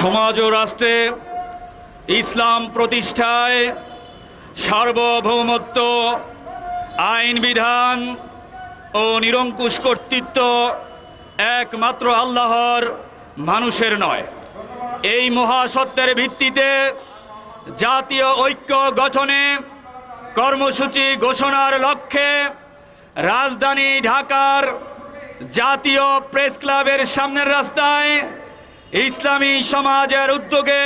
সমাজ ও রাষ্ট্রে ইসলাম প্রতিষ্ঠায় সার্বভৌমত্ব, আইন বিধান ও নিরঙ্কুশ কর্তৃত্ব একমাত্র আল্লাহর মানুষের নয়। এই মহাসত্যের ভিত্তিতে জাতীয় ঐক্য গঠনে কর্মসূচি ঘোষণার লক্ষ্যে রাজধানী ঢাকার জাতীয় প্রেস ক্লাবের সামনের রাস্তায় ইসলামী সমাজের উদ্যোগে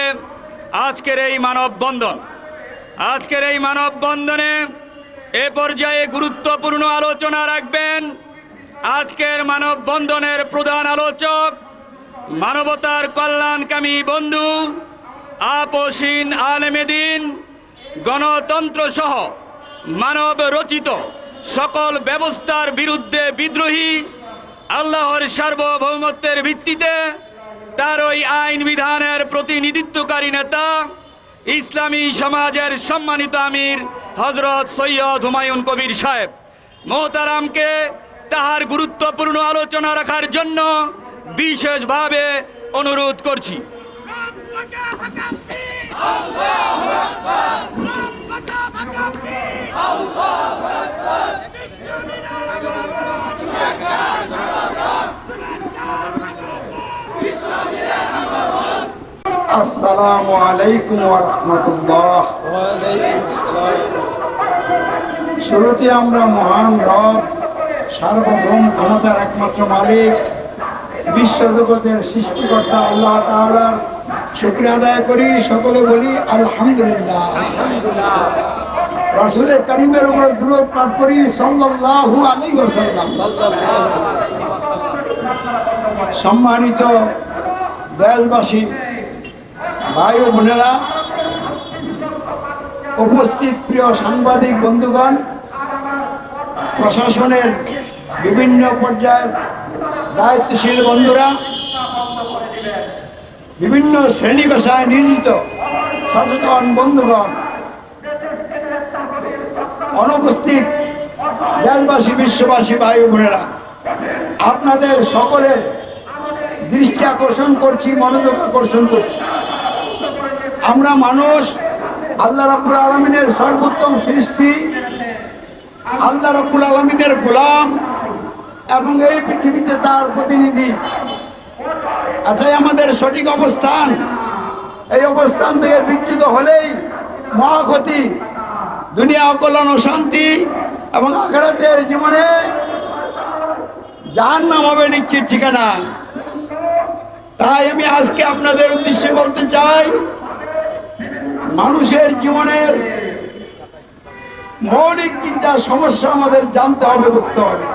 আজকের এই মানববন্ধন। আজকের এই মানববন্ধনে এ পর্যায়ে গুরুত্বপূর্ণ আলোচনা রাখবেন আজকের মানববন্ধনের প্রধান আলোচক মানবতার কল্যাণকামী বন্ধু আপসীন আলেমেদিন, গণতন্ত্র সহ মানব রচিত সকল ব্যবস্থার বিরুদ্ধে বিদ্রোহী আল্লাহর সার্বভৌমত্বের ভিত্তিতে তার ওই আইন বিধানের প্রতিনিধিত্বকারী নেতা, ইসলামী সমাজের সম্মানিত আমির হজরত সৈয়দ হুমায়ুন কবির সাহেব। মোহতারামকে তাহার গুরুত্বপূর্ণ আলোচনা রাখার জন্য বিশেষভাবে অনুরোধ করছি। আসসালামু আলাইকুম রহমতুল্লাহ। শুরুতে আমরা মহান রব, সার্বভৌম ক্ষমতার একমাত্র মালিক, বিশ্বজগতের সৃষ্টিকর্তা আল্লাহ তাআলার শুক্রিয়া আদায় করি। সকলে বলি আলহামদুলিল্লাহ। রাসুলের করিমের উপর দূরত পাঠ করি, সাল্লাল্লাহু আলাইহি ওয়াসাল্লাম। সম্মানিত দেশবাসী ভাই ও বোনেরা, উপস্থিত প্রিয় সাংবাদিক বন্ধুগণ, প্রশাসনের বিভিন্ন পর্যায়ের দায়িত্বশীল বন্ধুরা, বিভিন্ন শ্রেণি পেশায় নিয়োজিত সচেতন বন্ধুগণ, অনুপস্থিত দেশবাসী, বিশ্ববাসী ভাই বোনেরা, আপনাদের সকলের দৃষ্টি আকর্ষণ করছি, মনোযোগ আকর্ষণ করছি। আমরা মানুষ, আল্লাহ রাবুল আলমিনের সর্বোত্তম সৃষ্টি, আল্লাহ রাবুল আলমিনের গোলাম এবং এই পৃথিবীতে তার প্রতিনিধি। আচ্ছা আমাদের সঠিক অবস্থান? এই অবস্থান থেকে বিচ্যুত হলেই মহাক্ষতি, দুনিয়া অকল্যাণ শান্তি এবং আখেরাতের জীবনে যার নাম হবে নিশ্চিত ঠিকানা। তাই আমি আজকে আপনাদের উদ্দেশ্যে বলতে চাই মানুষের জীবনের মৌলিক তিনটা সমস্যা আমাদের জানতে হবে, বুঝতে হবে।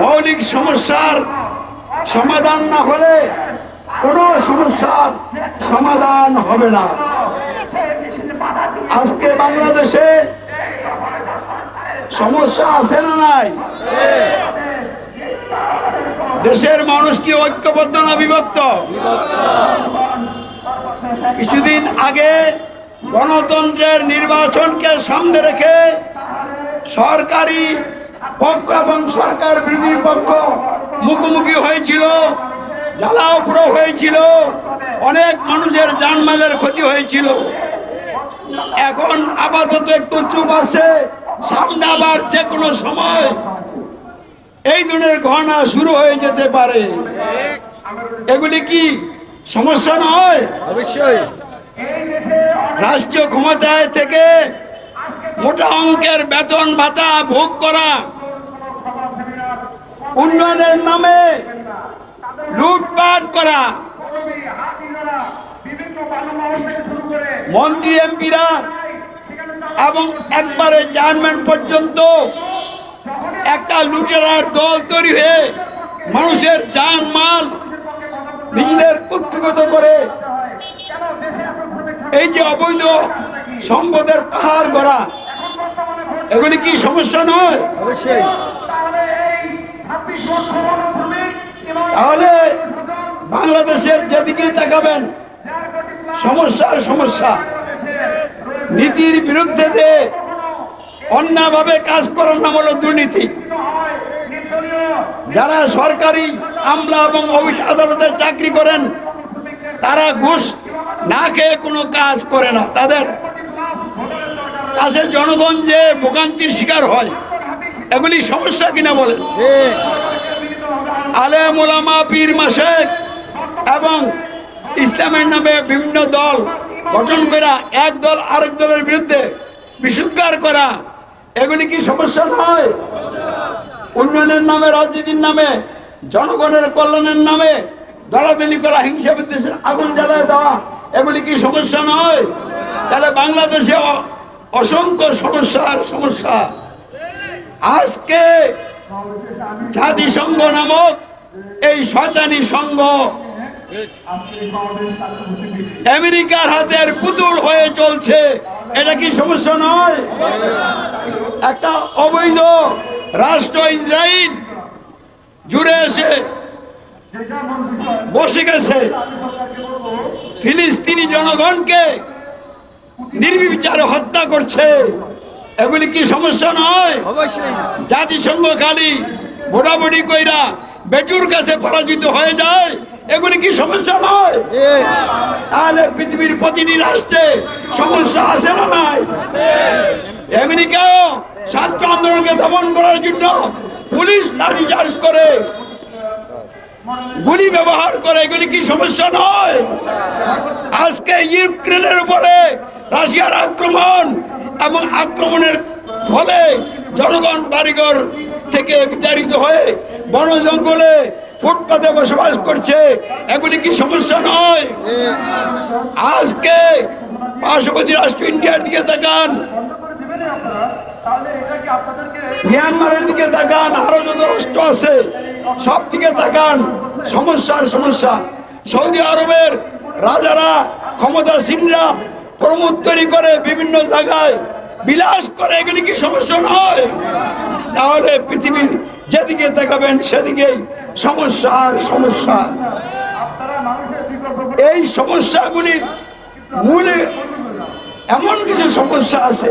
মৌলিক সমস্যার সমাধান না হলে কোনো সমস্যার সমাধান হবে না। আজকে বাংলাদেশে সমস্যা আছে না নাই? দেশের মানুষ কি ঐক্যবদ্ধ না বিভক্ত? কিছুদিন আগে গণতন্ত্রের নির্বাচনকে সামনে রেখে সরকারি পক্ষ এবং সরকার বিরোধী পক্ষ মুখোমুখি হয়েছিল জ্বালাও হয়েছিল, অনেক মানুষের জানমালের ক্ষতি হয়েছিল। এখন আপাতত একটু চুপ আছে, সামনে আবার যে কোনো সময় এই ধরনের ঘটনা শুরু হয়ে যেতে পারে। এগুলি কি? সমস্যা নয়। অবশ্যই। রাষ্ট্র ক্ষমতায় থেকে মোটা অঙ্কের বেতন ভাতা ভোগ করা উন্নয়নের নামে লুটপাট করা মন্ত্রী এমপিরা এবং একবারে চেয়ারম্যান পর্যন্ত একটা লুটেরার দল তৈরি হয়ে মানুষের যান মাল নিজেদের কুক্ষিগত করে এই যে অবৈধ সম্পদের পাহাড় গড়া এগুলি কি সমস্যা নয়? অবশ্যই। তাহলে বাংলাদেশের যেদিকেই তাকাবেন সমস্যার সমস্যা। নীতির বিরুদ্ধে যে অন্যায়ভাবে কাজ করার নাম হলো দুর্নীতি। যারা সরকারি আমলা এবং অফিস আদালতে চাকরি করেন তারা ঘুষ না খেয়ে কোনো কাজ করে না। তাদের কাছে জনগণ যে ভোগান্তির শিকার হয় এগুলি সমস্যা কিনা বলেন? আলেম ওলামা পীর মাসেক এবং ইসলামের নামে বিভিন্ন দল গঠন করা এক দল আরেক দলের বিরুদ্ধে বিশুদ্ধার করা এগুলি কি সমস্যা নয়? উন্নয়নের নামে, রাজনীতির নামে, জনগণের কল্যাণের নামে দলাদলি করা, হিংসা বিদ্বেষের আগুন জ্বালায় দেওয়া, এগুলি কি সমস্যা নয়? তাহলে বাংলাদেশে অসংখ্য সমস্যার সমস্যা। আজকে জাতিসংঘ নামক এই শয়তানি সংঘ আমেরিকার হাতের পুতুল হয়ে চলছে। এটা কি সমস্যা নয়? একটা অবৈধ রাষ্ট্র ইসরায়েল জুড়ে এসে বসে গেছে। ফিলিস্তিনি জনগণকে নির্বিচারে হত্যা করছে। এগুলি কি সমস্যা নয়? অবশ্যই। জাতিসংঘ খালি ভোটাভুটি কইরা বেটুর কাছে পরাজিত হয়ে যায় এগুলি কি সমস্যা নয়? তাহলে পৃথিবীর প্রতিটি রাষ্ট্রে সমস্যা আছে না নাই? আমেরিকাও ছাত্র আন্দোলনকে দমন করার জন্য পুলিশ লাঠি চার্জ করে, গুলি ব্যবহার করে। এগুলি কি সমস্যা নয়? আজকে ইউক্রেনের উপরে রাশিয়ার আক্রমণ এবং আক্রমণের ফলে জনগণ বাড়িঘর থেকে বিতাড়িত হয়ে বন জঙ্গলে ফুটপাতে বসবাস করছে। এগুলি কি সমস্যা নয়? আজকে পার্শ্ববর্তী রাষ্ট্র ইন্ডিয়ার দিকে তাকান। মিয়ানমারের দিকে তাকান আরও যত রাষ্ট্র আছে সব দিকে তাকান। সমস্যার সমস্যা। সৌদি আরবের রাজারা ক্ষমতাসীনরা প্রমোদ তৈরি করে বিভিন্ন জায়গায় বিলাস করে এগুলি কি সমস্যা নয়? তাহলে পৃথিবীর যেদিকে তাকাবেন সেদিকেই সমস্যা আর সমস্যা। এই সমস্যাগুলির মূলে এমন কিছু সমস্যা আছে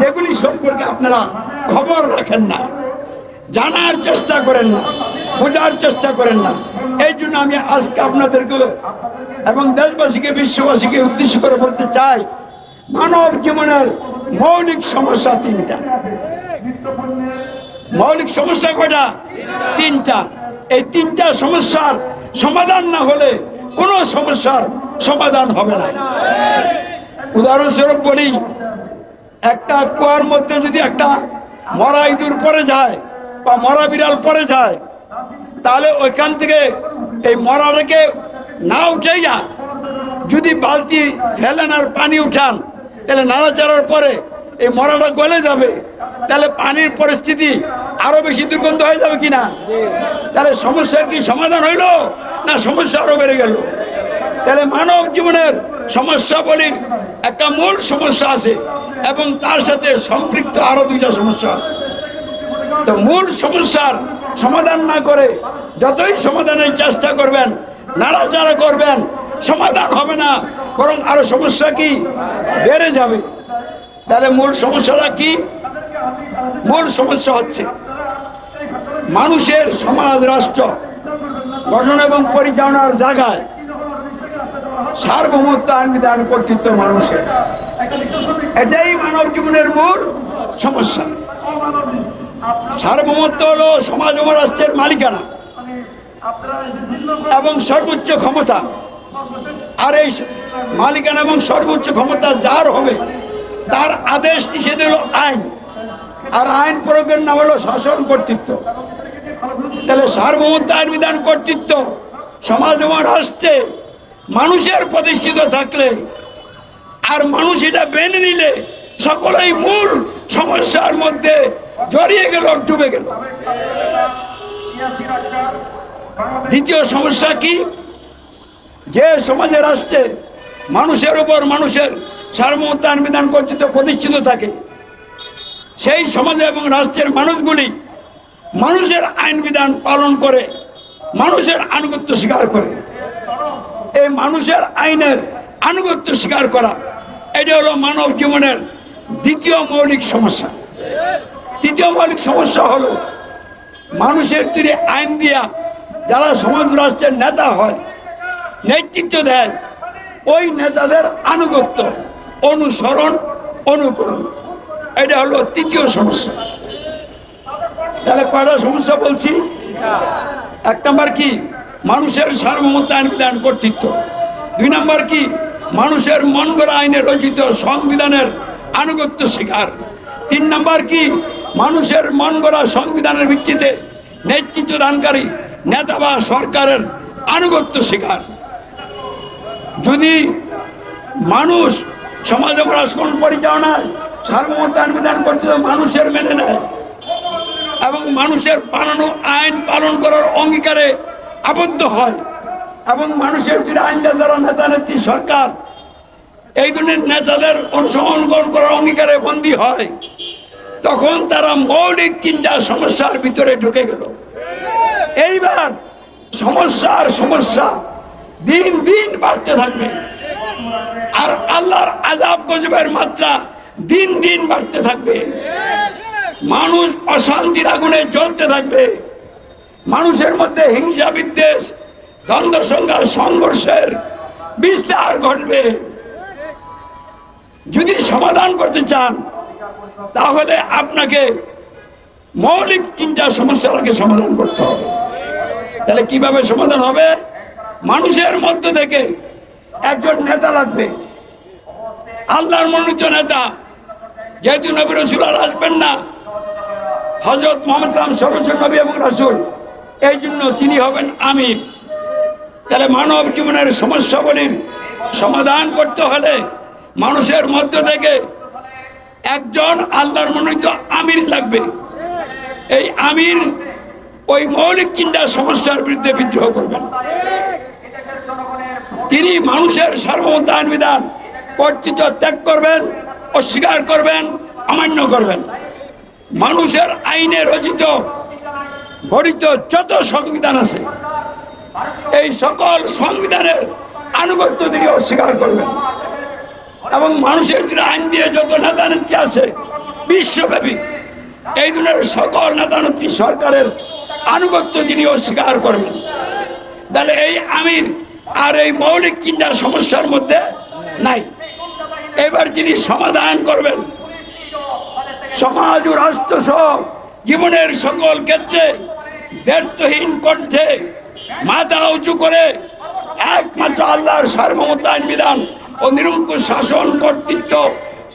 যেগুলি সম্পর্কে আপনারা খবর রাখেন না, জানার চেষ্টা করেন না, বোঝার চেষ্টা করেন না। এই জন্য আমি আজকে আপনাদেরকে এবং দেশবাসীকে, বিশ্ববাসীকে উদ্দেশ্য করে বলতে চাই, মানব জীবনের মৌলিক সমস্যা তিনটা। মৌলিক সমস্যা কয়টা? তিনটা। এই তিনটা সমস্যার সমাধান না হলে কোনো সমস্যার সমাধান হবে না। উদাহরণস্বরূপ বলি একটা কুয়ার মধ্যে যদি একটা মরা ইঁদুর পরে যায় বা মরা বিড়াল পরে যায়, তাহলে ওইখান থেকে এই মরাটাকে না উঠেই যা যদি বালতি ফেলেন আর পানি উঠান, তাহলে নাড়াচাড়ার পরে এই মরাটা গলে যাবে। তাহলে পানির পরিস্থিতি আরও বেশি দুর্গন্ধ হয়ে যাবে কিনা? তাহলে সমস্যার কি সমাধান হইল না সমস্যা আরও বেড়ে গেল? তাহলে মানব জীবনের সমস্যাবলীর একটা মূল সমস্যা আছে এবং তার সাথে সম্পৃক্ত আরও দুইটা সমস্যা আছে। তো মূল সমস্যার সমাধান না করে যতই সমাধানের চেষ্টা করবেন, নাড়াচাড়া করবেন, সমাধান হবে না, বরং আরও সমস্যা কি? বেড়ে যাবে। তাহলে মূল সমস্যাটা কি? মূল সমস্যা হচ্ছে মানুষের সমাজ রাষ্ট্র গঠন এবং পরিচালনার জায়গায় সার্বভৌমত্ব আইন বিধান কর্তৃত্ব মানুষের। এটাই মানব জীবনের মূল সমস্যা। সার্বভৌমত্ব হলো সমাজ ও রাষ্ট্রের মালিকানা এবং সর্বোচ্চ ক্ষমতা। আর এই মালিকানা এবং সর্বোচ্চ ক্ষমতা যার হবে, তার আদেশ নিষেধ হলো আইন। আর আইন প্রয়োগের নাম হলো শাসন কর্তৃত্ব। তাহলে সার্বভৌমত্ব আইন বিধান কর্তৃত্ব সমাজ এবং রাষ্ট্রে মানুষের প্রতিষ্ঠিত থাকলে আর মানুষ এটা মেনে নিলে সকলেই মূল সমস্যার মধ্যে জড়িয়ে গেল, ডুবে গেল। দ্বিতীয় সমস্যা কি? যে সমাজে রাষ্ট্রে মানুষের উপর মানুষের সার্বভৌমত্ব আইন বিধান কর্তৃত্ব প্রতিষ্ঠিত থাকে, সেই সমাজে এবং রাষ্ট্রের মানুষগুলি মানুষের আইন বিধান পালন করে, মানুষের আনুগত্য স্বীকার করে। এই মানুষের আইনের আনুগত্য স্বীকার করা, এটা হলো মানব জীবনের দ্বিতীয় মৌলিক সমস্যা। তৃতীয় মৌলিক সমস্যা হলো, মানুষের তীরে আইন দিয়া যারা সমাজ রাষ্ট্রের নেতা হয়, নেতৃত্ব দেয়, ওই নেতাদের আনুগত্য, অনুসরণ, অনুকরণ, এটা হলো তৃতীয় সমস্যা। তাহলে কয়টা সমস্যা বলছি? এক নম্বর কি? মানুষের সার্বভৌমত্ব বিধান কর্তৃত্ব। দুই নম্বর কি? মানুষের মন গড়া আইনে রচিত সংবিধানের আনুগত্য স্বীকার। তিন নম্বর কি? মানুষের মন গড়া সংবিধানের ভিত্তিতে নেতৃত্ব দানকারী নেতা বা সরকারের আনুগত্য স্বীকার। যদি মানুষ সমাজ রাষ্ট্র পরিচালনায় সার্বভৌমত্ব আইন বিধান কর্তৃত্ব মানুষের মেনে নেয় এবং মানুষের বানানো আইন পালন করার অঙ্গীকারে আবদ্ধ হয় এবং মানুষের যদি আইনটা যারা নেতা নেত্রী সরকার, এই ধরনের নেতাদের অনুসরণ করার অঙ্গীকারে বন্দী হয়, তখন তারা মৌলিক তিনটা সমস্যার ভিতরে ঢুকে গেল। এইবার সমস্যার সমস্যা দিন দিন বাড়তে থাকবে আর আল্লাহর আজাব গজবের মাত্রা দিন দিন বাড়তে থাকবে। মানুষ অশান্তির আগুনে জ্বলতে থাকবে। মানুষের মধ্যে হিংসা, বিদ্বেষ, দ্বন্দ্ব, সংঘাত, সংঘর্ষের বিস্তার ঘটবে। যদি সমাধান করতে চান, তাহলে আপনাকে মৌলিক তিনটা সমস্যার আগে সমাধান করতে হবে। তাহলে কীভাবে সমাধান হবে? মানুষের মধ্য থেকে একজন নেতা লাগবে। আল্লাহর মনোনীত নেতা। যেহেতু নবী রসুল আর আসবেন না হজরত মোহাম্মদ সর্বোচ্চ নবী এবং রাসুল। এই জন্য তিনি হবেন আমির। তাহলে মানব জীবনের সমস্যাগুলির সমাধান করতে হলে মানুষের মধ্য থেকে একজন আল্লাহর মনোনীত আমির লাগবে। এই আমির ওই মৌলিক চিন্তা সমস্যার বিরুদ্ধে বিদ্রোহ করবেন। তিনি মানুষের আইন বিধান, কর্তৃত্ব ত্যাগ করবেন, অস্বীকার করবেন, অমান্য করবেন। মানুষের আইনে রচিত গঠিত যত সংবিধান আছে, এই সকল সংবিধানের আনুগত্য তিনি অস্বীকার করবেন। এবং মানুষের জন্য আইন দিয়ে যত নেতা নেত্রী আছে, বিশ্বব্যাপী, এই ধরনের সকল নেতা নেত্রী সরকারের আনুগত্য তিনি অস্বীকার করবেন। তাহলে এই আমির আর এই মৌলিক তিনটা সমস্যার মধ্যে নাই। এবার যিনি সমাধান করবেন, সমাজ ও রাষ্ট্র সহ জীবনের সকল ক্ষেত্রে ব্যর্থহীন কণ্ঠে মাথা উঁচু করে একমাত্র আল্লাহর সার্বভৌমত্ব আইন বিধান ও নিরঙ্কুশ শাসন কর্তৃত্ব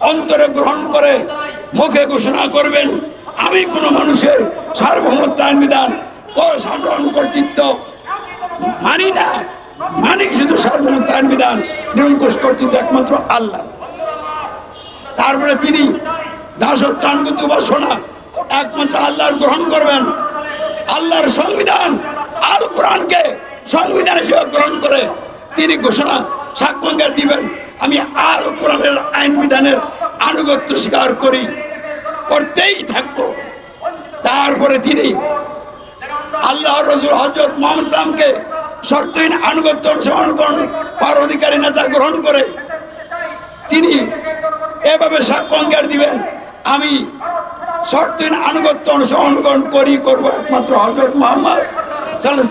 অন্তরে গ্রহণ করে মুখে ঘোষণা করবেন, আমি কোনো মানুষের সার্বভৌমত্ব আইন বিধান ও শাসন কর্তৃত্ব মানি না। মানি শুধু সার্বভৌমত্ব আইন বিধান, নিরঙ্কুশ কর্তৃত্ব একমাত্র আল্লাহ। তারপরে তিনি দাসত্ব আনুগত্য উপাসনা একমাত্র আল্লাহর গ্রহণ করবেন। আল্লাহর সংবিধান, আল কোরআনকে সংবিধান হিসেবে গ্রহণ করে তিনি ঘোষণা সাক্ষ্যঙ্গার দিবেন। আমি আল কোরআনের আইন বিধানের আনুগত্য স্বীকার করি, করতেই থাকব। তারপরে তিনি আল্লাহ রসুল হজরত মোহাম্মদ ইসলামকে শর্তহীন আনুগত্য অনুসরণ পার অধিকারী নেতা গ্রহণ করে। তিনি এভাবে সাক্ষ্য দিবেন, আমি শর্তহীন আনুগত্য অনুসরণ করি, করব একমাত্র হজরত মোহাম্মদ সাল্লাহ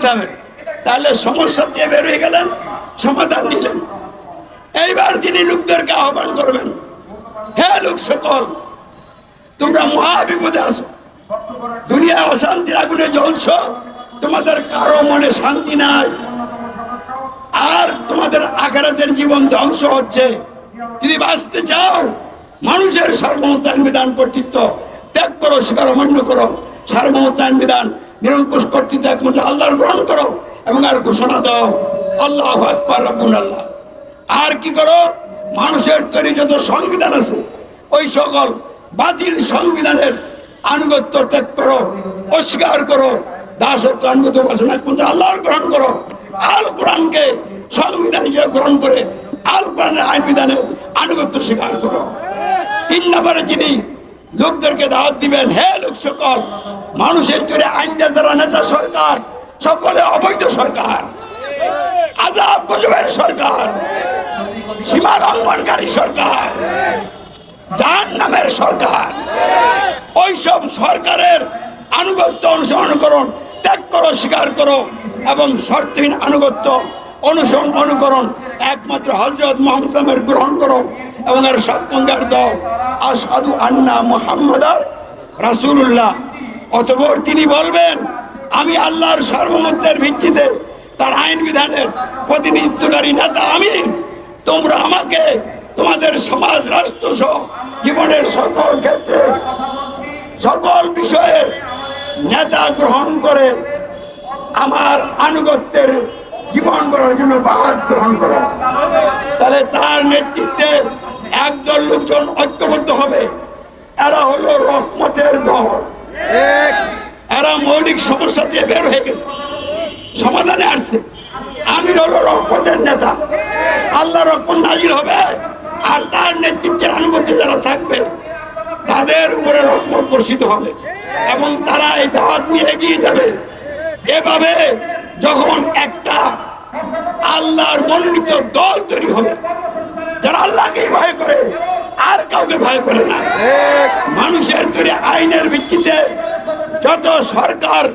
তাহলে সমস্যা দিয়ে বের হয়ে গেলেন? সমাধান নিলেন। এইবার তিনি লোকদেরকে আহ্বান করবেন, হে লোক সকল, তোমরা মহা বিপদে আসো দুনিয়া অশান্তির আগুনে জ্বলছ, তোমাদের কারও মনে শান্তি নাই। আর তোমাদের আকারাতের জীবন ধ্বংস হচ্ছে। যদি বাঁচতে চাও, মানুষের সার্বভৌমত্বায়ন বিধান কর্তৃত্ব ত্যাগ করো, স্বীকার অমান্য করো। সার্বভৌমত্বায়ন বিধান নিরঙ্কুশ কর্তৃত্ব একমাত্র আল্লাহর গ্রহণ করো এবং আর ঘোষণা দাও, আল্লাহ আল্লাহ। আর কি করো? মানুষের তৈরি যত সংবিধান আছে, ওই সকল বাতিল সংবিধানের আনুগত্য ত্যাগ করো, অস্বীকার করো, দাসত্ব, আনুগত্য বাসনা একমাত্র আল্লাহর গ্রহণ করো। আল কোরআনকে সংবিধান হিসেবে গ্রহণ করে আল কোরআনের আইন বিধানের আনুগত্য স্বীকার করো। তিন নম্বরে যিনি লোকদেরকে দাওয়াত দিবেন, হে লোক সকল, মানুষের জোরে আইন যারা নেতা সরকার, সকলে অবৈধ সরকার, আজাব গজবের সরকার, সীমা লঙ্ঘনকারী সরকার যার নামের সরকার, ওইসব সরকারের আনুগত্য অনুসরণ করুন, ত্যাগ করো, স্বীকার করো এবং শর্তহীন আনুগত্য অনুসরণ অনুকরণ একমাত্র হজরত মোহাম্মদের গ্রহণ করো। এবং এর সৎপঙ্গার দাও আসাদু আন্না মোহাম্মদার রাসূলুল্লাহ। অতপর তিনি বলবেন, আমি আল্লাহর সর্বমত্বের ভিত্তিতে তার আইন বিধানের প্রতিনিধিত্বকারী নেতা আমি তোমরা আমাকে, তোমাদের সমাজ, রাষ্ট্র সহ জীবনের সকল ক্ষেত্রে সকল বিষয়ের নেতা গ্রহণ করে আমার আনুগত্যের জীবন গড়ার জন্য বাদ গ্রহণ করো। তাহলে তার নেতৃত্বে একদল লোকজন ঐক্যবদ্ধ হবে। এরা হলো রহমতের দল। এরা মৌলিক সমস্যা দিয়ে বের হয়ে গেছে। সমাধানে আসছে। আমির হলো রহমতের নেতা। আল্লাহ রহমান নাজির হবে। আর তার নেতৃত্বের আনুগত্য যারা থাকবে তাদের উপরে রহমত বর্ষিত হবে। এবং তারা এই দাওয়াত নিয়ে এগিয়ে যাবে। এভাবে যখন একটা আল্লাহর মনোনীত দল তৈরি হবে যারা আল্লাহকেই ভয় করে আর কাউকে ভয় করে না। মানুষের তৈরি আইনের ভিত্তিতে যত সরকার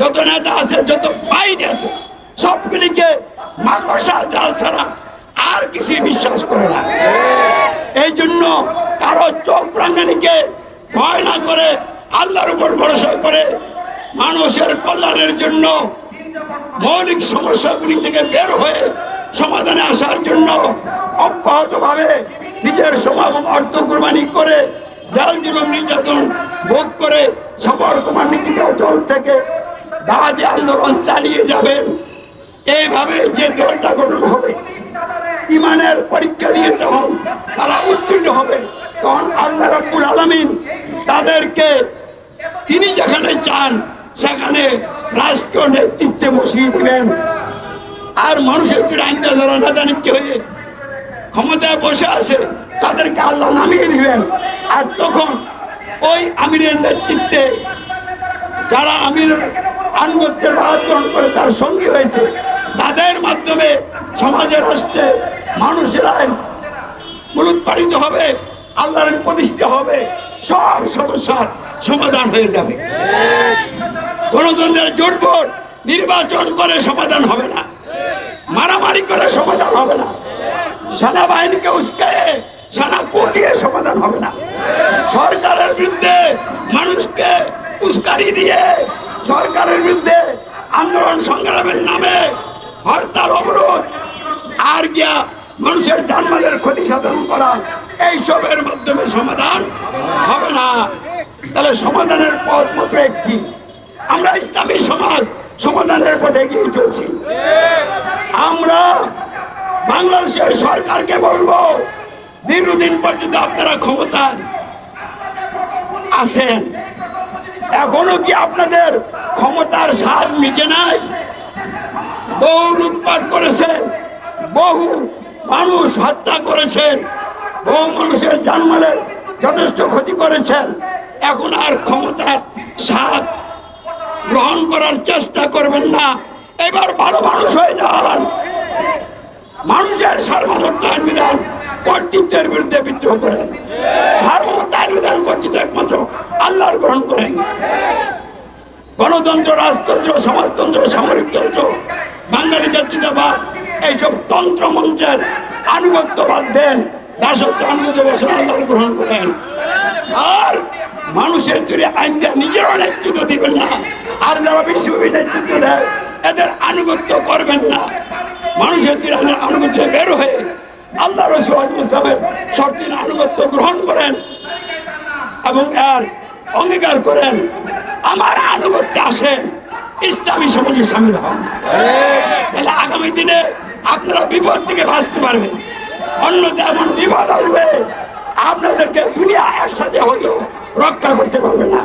যত নেতা আছে যত বাহিনী আছে সবগুলিকে মাকড়সা জাল ছাড়া আর কিছু বিশ্বাস করে না। এই জন্য কারও চোখ রাঙ্গানিকে ভয় না করে আল্লাহর উপর ভরসা করে মানুষের কল্যাণের জন্য মৌলিক সমস্যাগুলি থেকে বের হয়ে সমাধানে আসার জন্য অব্যাহতভাবে নিজের সমাগম অর্থ কোরবানি করে জাল জুলুম নির্যাতন ভোগ করে সবর কুমার নীতিকে অটল থেকে দাঁড়াতে আন্দোলন চালিয়ে যাবেন। এইভাবে যে দলটা গঠন হবে, ইমানের পরীক্ষা দিয়ে যখন তারা উত্তীর্ণ হবে, তখন আল্লাহ রাব্বুল আলামিন তাদেরকে তিনি যেখানে চান, সেখানে রাষ্ট্র নেতৃত্বে বসিয়ে দিবেন। আর মানুষের আইনটা যারা নেতা নিত্য হয়ে ক্ষমতায় বসে আছে তাদেরকে আল্লাহ নামিয়ে দিবেন। আর তখন ওই আমিরের নেতৃত্বে যারা আমির আনুগত্যের বাদ গ্রহণ করে তার সঙ্গী হয়েছে তাদের মাধ্যমে সমাজের রাষ্ট্রে মানুষের আইন মূলোৎপাদিত হবে আল্লাহর প্রতিষ্ঠিত হবে সব সমস্যার সমাধান হয়ে যাবে। গণতন্ত্রের জোটভোট নির্বাচন করে সমাধান হবে না। মারামারি করে সমাধান হবে না। সেনাবাহিনীকে উস্কায়ে সেনা দিয়ে সমাধান হবে না। সরকারের বিরুদ্ধে মানুষকে উস্কারি দিয়ে সরকারের বিরুদ্ধে আন্দোলন সংগ্রামের নামে হরতাল, অবরোধ, আর গিয়া মানুষের জানমালের ক্ষতি সাধন করা, এইসবের মাধ্যমে সমাধান হবে না। তাহলে সমাধানের পথ মাত্র একটি। আমরা ইসলামী সমাজ সমাধানের পথে গিয়ে চলছি। আমরা বাংলাদেশের সরকারকে বলব, দীর্ঘদিন পর্যন্ত আপনারা ক্ষমতায় আছেন। এখনও কি আপনাদের ক্ষমতার স্বাদ মিটে নাই? বহু লুটপাট করেছেন, বহু মানুষ হত্যা করেছেন, বহু মানুষের জানমালের যথেষ্ট ক্ষতি করেছেন। এখন আর ক্ষমতার স্বাদ গ্রহণ করার চেষ্টা করবেন না। এবার ভালো মানুষ হয়ে যান। মানুষের সার্বভৌমত্ব বিধান কর্তৃত্বের বিরুদ্ধে বিদ্রোহ করেন। সার্বভৌমত্ব বিধান কর্তৃত্ব একমাত্র আল্লাহর গ্রহণ করেন। গণতন্ত্র, রাজতন্ত্র, সমাজতন্ত্র সামরিকতন্ত্র বাঙালি জাতীয়তাবাদ, এইসব তন্ত্র মন্ত্রের আনুগত্যবাদ দেন, দাসত্ব আনুগত্য বছর আল্লাহর গ্রহণ করেন। আর মানুষের তৈরি আইন দেয় নিজেরও নেতৃত্ব দিবেন না। আর যারা বিশ্বব্যাপী নেতৃত্ব দেয়, এদের আনুগত্য করবেন না। মানুষের আইনের আনুগত্য বের হয়ে আল্লাহ রসুল ইসলামের আনুগত্য গ্রহণ করেন এবং এর অঙ্গীকার করেন। আমার আনুগত্য আসেন, ইসলামী সমাজে সামিল হন। তাহলে আগামী দিনে আপনারা বিপদ থেকে বাঁচতে পারবেন। অন্য এমন বিপদ আসবে, আপনাদেরকে দুনিয়া একসাথে হইলেও রক্ষা করতে পারবে না।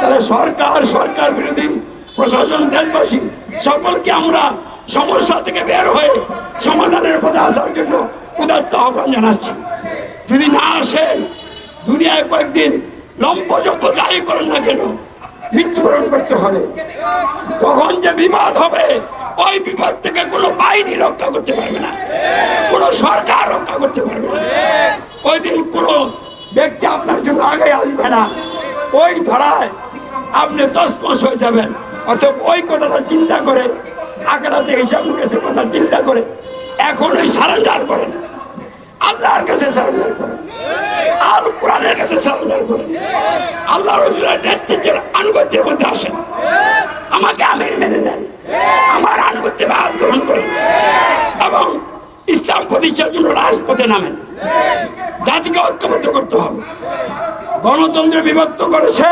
তাহলে সরকার সরকার বিরোধী প্রশাসন, দেশবাসী, সকলকে আমরা সমস্যা থেকে বের হয়ে সমাধানের পথে আসার জন্য উদাত্ত আহ্বান জানাচ্ছি। যদি না আসেন দুনিয়ায় কয়েকদিন লম্পজম্প যাই করেন না কেন, মৃত্যুবরণ করতে হবে। তখন যে বিবাদ হবে, ওই বিপদ থেকে কোনো বাহিনী রক্ষা করতে পারবে না। কোনো সরকার রক্ষা করতে পারবে না। ওই দিন কোনো ব্যক্তি আপনার জন্য আগে আসবে না। ওই ধরায় আপনি দশমস হয়ে যাবেন। অথবা ওই কথাটা চিন্তা করে, আখেরাতে হিসাব নিকেশের কথা চিন্তা করে এখন ওই সারেন্ডার করেন। আল্লাহর কাছে কাছে মধ্যে আমাকে আমির মেনে নেন। আমার আনুগত্যে ভাগ গ্রহণ করেন। এবং ইসলাম প্রতিষ্ঠার জন্য রাজপথে নামেন। জাতিকে ঐক্যবদ্ধ করতে হবে। গণতন্ত্র বিভক্ত করেছে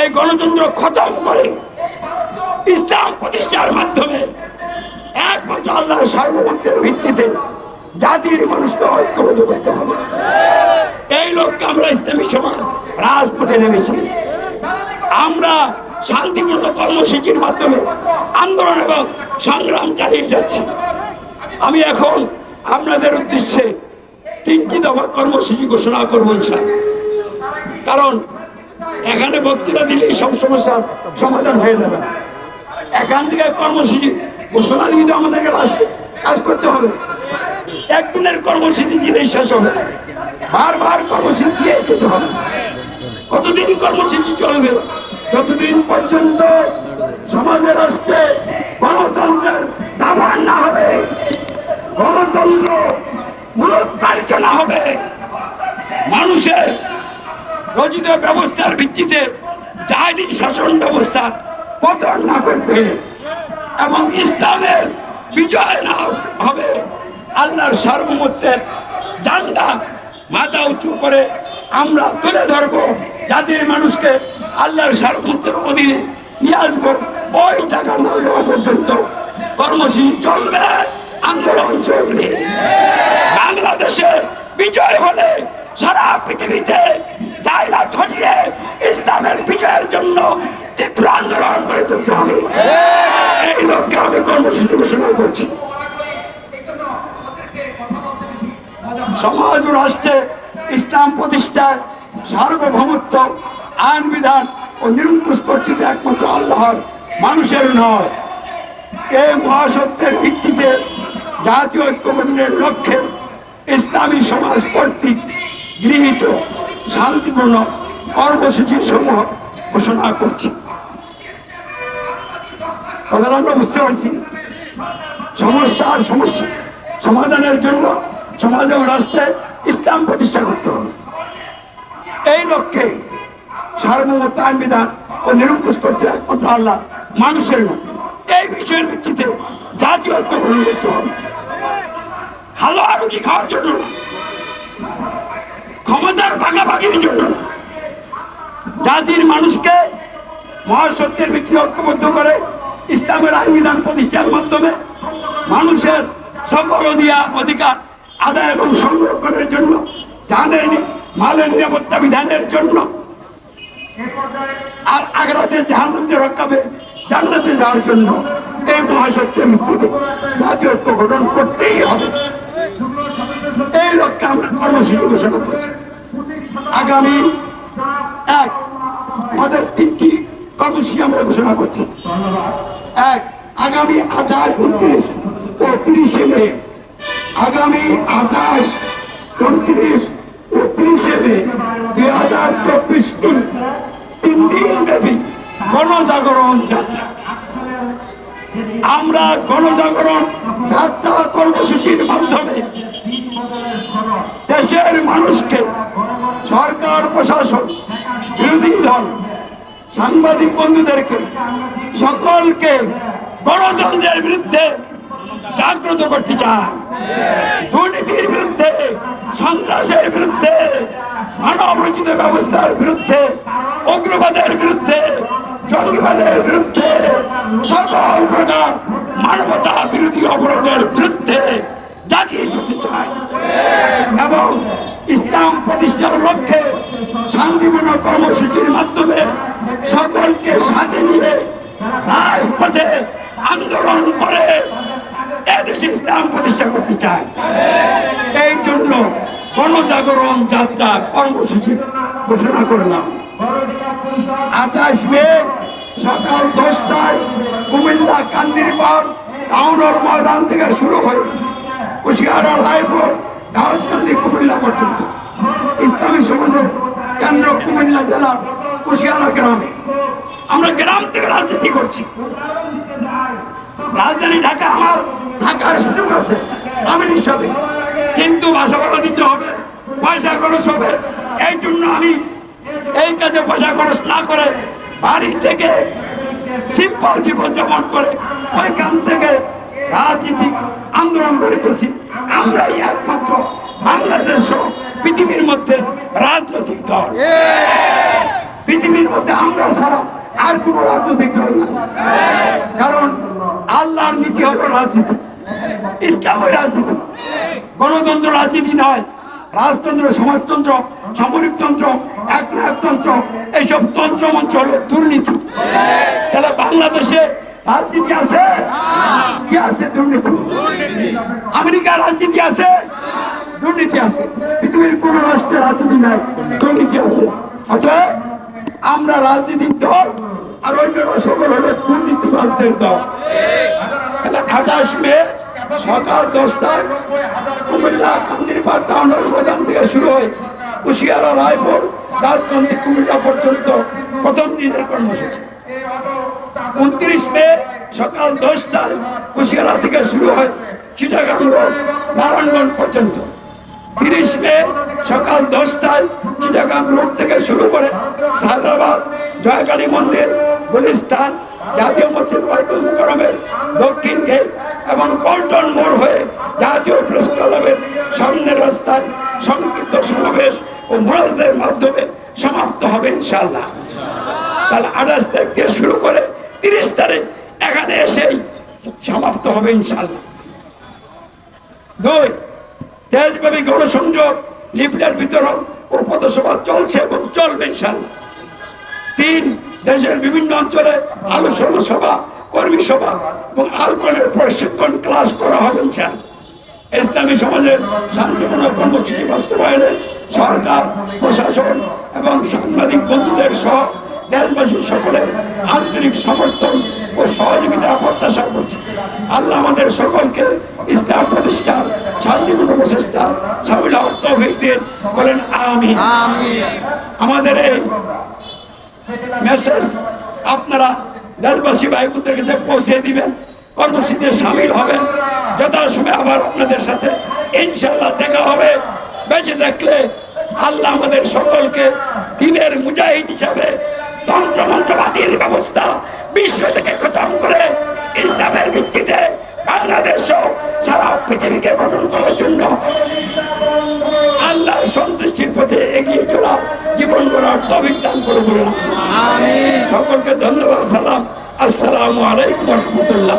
এই গণতন্ত্র খতম করে ইসলাম প্রতিষ্ঠার মাধ্যমে একমাত্র আল্লাহর সার্বভৌমত্বের ভিত্তিতে জাতির মানুষকে ঐক্যবদ্ধ করতে হবে। এই লক্ষ্যে আমরা ইসলামী সমাজ রাজপথে নেমেছি। আমরা শান্তিপূর্ণ কর্মসূচির মাধ্যমে আন্দোলন এবং সংগ্রাম চালিয়ে যাচ্ছি। আমি এখন আপনাদের উদ্দেশ্যে তিনটি দফা কর্মসূচি ঘোষণা করব ইনশাআল্লাহ। কারণ এখানে বক্তৃতা দিলেই সব সমস্যার সমাধান হয়ে যাবে এখান থেকে কর্মসূচি ঘোষণা দিয়ে আমাদেরকে কাজ- করতে হবে একদিনের কর্মসূচি দিলেই শেষ হবে। বারবার কর্মসূচি দিয়ে যেতে হবে কতদিন কর্মসূচি চলবে যতদিন পর্যন্ত সমাজের রাষ্ট্রে গণতন্ত্রের দাবার না হবে গণতন্ত্র মূলোৎপাদিত না হবে। মানুষের রচিত ব্যবস্থার ভিত্তিতে জাহিনী শাসন ব্যবস্থা পতন না করবে এবং ইসলামের বিজয় না হবে। আল্লাহর সার্বভৌমত্বের জান্ডা মাথা উঁচু করে আমরা তুলে ধরবো। জাতির মানুষকে আল্লাহর সার্বভৌমত্বের অধীনে নিয়ে আসব। ওই জায়গা না পর্যন্ত কর্মসূচি চলবে আন্দোলন চলবে। বাংলাদেশে বিজয় হলে সারা পৃথিবীতে জায়গা ছড়িয়ে ইসলামের বিজয়ের জন্য তীব্র আন্দোলন করে তুলতে হবে। এই লক্ষ্যে আমি কর্মসূচি ঘোষণা করছি। সমাজ রাষ্ট্রে ইসলাম প্রতিষ্ঠায় সার্বভৌমত্ব, আইন বিধান ও নিরঙ্কুশ কর্তৃত্ব একমাত্র আল্লাহর, মানুষের নয়। এই মহাসত্যের ভিত্তিতে জাতীয় ঐক্যবন্ধের লক্ষ্যে ইসলামী সমাজ কর্তৃক গৃহীত শান্তিপূর্ণ কর্মসূচি সমূহ ঘোষণা করছি। আমরা বুঝতে পারছি। সমস্যা আর সমস্যা সমাধানের জন্য সমাজ এবং রাষ্ট্রে ইসলাম প্রতিষ্ঠা করতে হবে। এই লক্ষ্যে সার্বভৌমত্ব বিধান ও নিরঙ্কুশ করতে একমাত্র আল্লাহ মানুষের এই বিষয়ের ভিত্তিতে জাতীয় ঐক্য করতে হবে। হালুয়া রুটি খাওয়ার জন্য না ক্ষমতার ভাগাভাগির জন্য, জাতির মানুষকে মহাসত্যের ভিত্তি ঐক্যবদ্ধ করে ইসলামের আইন বিধান প্রতিষ্ঠার মাধ্যমে মানুষের সকল অধিকার আদায় এবং সংরক্ষণের জন্য নি- মালের নিরাপত্তা বিধানের জন্য, আর আগ্রাতে জাহান্নাতে রক্ষাবে জান্নাতে যাওয়ার জন্য এই মহাসত্যের ভিত্তিতে জাতীয় ঐক্য গঠন করতেই হবে। এই লক্ষ্যে আমরা কর্মসূচি ঘোষণা করছি। আগামী এক, আমাদের তিনটি কর্মসূচি আমরা ঘোষণা করছি। এক, আগামী আঠাশ, উনত্রিশ ও তিরিশে মে। আগামী আঠাশ, উনত্রিশ ও তিরিশে মে দুই হাজার চব্বিশ তিন দিন ব্যাপী গণজাগরণ যাত্রা। আমরা গণজাগরণ যাত্রা কর্মসূচির মাধ্যমে দেশের মানুষকে সরকার, প্রশাসন, বিরোধী দল, সাংবাদিক বন্ধুদেরকে সকলকে গণতন্ত্রের বিরুদ্ধে জাগ্রত করতে চায় দুর্নীতির বিরুদ্ধে, সন্ত্রাসের বিরুদ্ধে মানব রচিত ব্যবস্থার বিরুদ্ধে, উগ্রবাদের বিরুদ্ধে, জঙ্গিবাদের বিরুদ্ধে, সকল প্রকার মানবতা বিরোধী অপরাধের বিরুদ্ধে জাগিয়ে তুলতে চায়। এবং ইসলাম প্রতিষ্ঠার লক্ষ্যে শান্তিপূর্ণ কর্মসূচির মাধ্যমে সকলকে সাথে নিয়ে রাজপথে আন্দোলন করে এদেশে ইসলাম প্রতিষ্ঠা করতে চায়। এই জন্য গণজাগরণ যাত্রা কর্মসূচি ঘোষণা করলাম। আঠাশ মে সকাল দশটায় কুমিল্লা কান্দিরপার টাউন হল ময়দান থেকে শুরু হয়ে। কুশিয়ারা রায়পুর কুমিল্লা পর্যন্ত। ইসলামী কেন্দ্র কুমিল্লা জেলার কুশিয়ারা গ্রামে। আমরা গ্রাম থেকে রাজনীতি করছি। রাজধানী ঢাকা আমার ঢাকার সুযোগ আছে, আমি হিসাবে কিন্তু ভাড়া দিতে হবে, পয়সা খরচ হবে। এই জন্য আমি এই কাজে পয়সা খরচ না করে বাড়ি থেকে সিম্পল জীবনযাপন করে ওইখান থেকে রাজনীতিক আন্দোলন করে করছি আমরাই একমাত্র বাংলাদেশ পৃথিবীর মধ্যে রাজনৈতিক দল। পৃথিবীর মধ্যে আমরা ছাড়া আর কোনো রাজনৈতিক দল না কারণ আল্লাহর নীতি হলো রাজনীতি। ইসলামের রাজনীতি। গণতন্ত্র রাজনীতি নয়। রাজতন্ত্র, সমাজতন্ত্র সামরিকতন্ত্র একনায়কতন্ত্র, এইসব তন্ত্র মন্ত্র হলো দুর্নীতি। তাহলে বাংলাদেশে রাজনীতি আছে? কি আছে? দুর্নীতি। আমেরিকার রাজনীতি আছে? দুর্নীতি আছে। পৃথিবীর কোন রাষ্ট্রে রাজনীতি নাই। দুর্নীতি আছে। অতএব আমরা রাজনীতির দল আর অন্যরা সকল হলো দুর্নীতিবাদদের দল আঠাশ মে সকাল দশটায় কুমিল্লা কান্দিরপাড় টাউনের ময়দান থেকে শুরু হয়ে কুশিয়ারা রায়পুর দাঁতকান্দি কুমিল্লা পর্যন্ত প্রথম দিনের কর্মসূচি। উনত্রিশ মে সকাল দশটায় কুশিয়ারা থেকে শুরু হয় চিটাগাং রোড, নারায়ণগঞ্জ পর্যন্ত। তিরিশ মে সকাল দশটায় চিটাগাং রোড থেকে শুরু করে সায়দাবাদ, জয়কালী মন্দির, গুলিস্তান, জাতীয় মসজিদ বাইতুল মুকরমের দক্ষিণ গেট এবং পল্টন মোড় হয়ে জাতীয় প্রেস ক্লাবের সামনের রাস্তায় সংক্ষিপ্ত সমাবেশ ও মোরাজদের মাধ্যমে সমাপ্ত হবে ইনশাল্লাহ তাহলে আঠাশ তারিখ শুরু করে তিরিশ তারিখ এখানে এসেই সমাপ্ত হবে ইনশাল্লাহ দুই, দেশব্যাপী গণসংযোগ লিফলেট বিতরণ ও পথসভা চলছে এবং চলবে ইনশাল্লাহ তিন, দেশের বিভিন্ন অঞ্চলে আলোচনা সভা, কর্মী সভা এবং আলপনের প্রশিক্ষণ ক্লাস করা হবে ইনশাল্লাহ ইসলামী সমাজের শান্তিপূর্ণ কর্মসূচি বাস্তবায়নে সরকার, প্রশাসন এবং সাংবাদিক বন্ধুদের সহ দেশবাসী সকলের আন্তরিক সমর্থন ও সহযোগিতা প্রত্যাশা করছি। আল্লাহ আমাদের সকলকে ইসলাম প্রতিষ্ঠার শান্তিপূর্ণ প্রচেষ্টা সামিল দিন। বলেন আমি আমাদের এই মেসেজ আপনারা দেশবাসী ভাই বোনদের কাছে পৌঁছে দিবেন কর্মসূচিতে সামিল হবেন। যথাসময়ে আবার আপনাদের সাথে ইনশাল্লাহ দেখা হবে। বেঁচে দেখলে আল্লাহ আমাদের সকলকে দিনের মুজাহিদ হিসাবে তন্ত্র মন্ত্রবাদীর ব্যবস্থা বিশ্ব থেকে খতম করে ইসলামের ভিত্তিতে বাংলাদেশ সারা পৃথিবীকে গঠন করার জন্য আল্লাহর সন্তুষ্টির পথে এগিয়ে চলা জীবন গড়ার তবিক দান করে বললাম। সকলকে ধন্যবাদ সালাম। আসসালামু আলাইকুম রহমতুল্লাহ।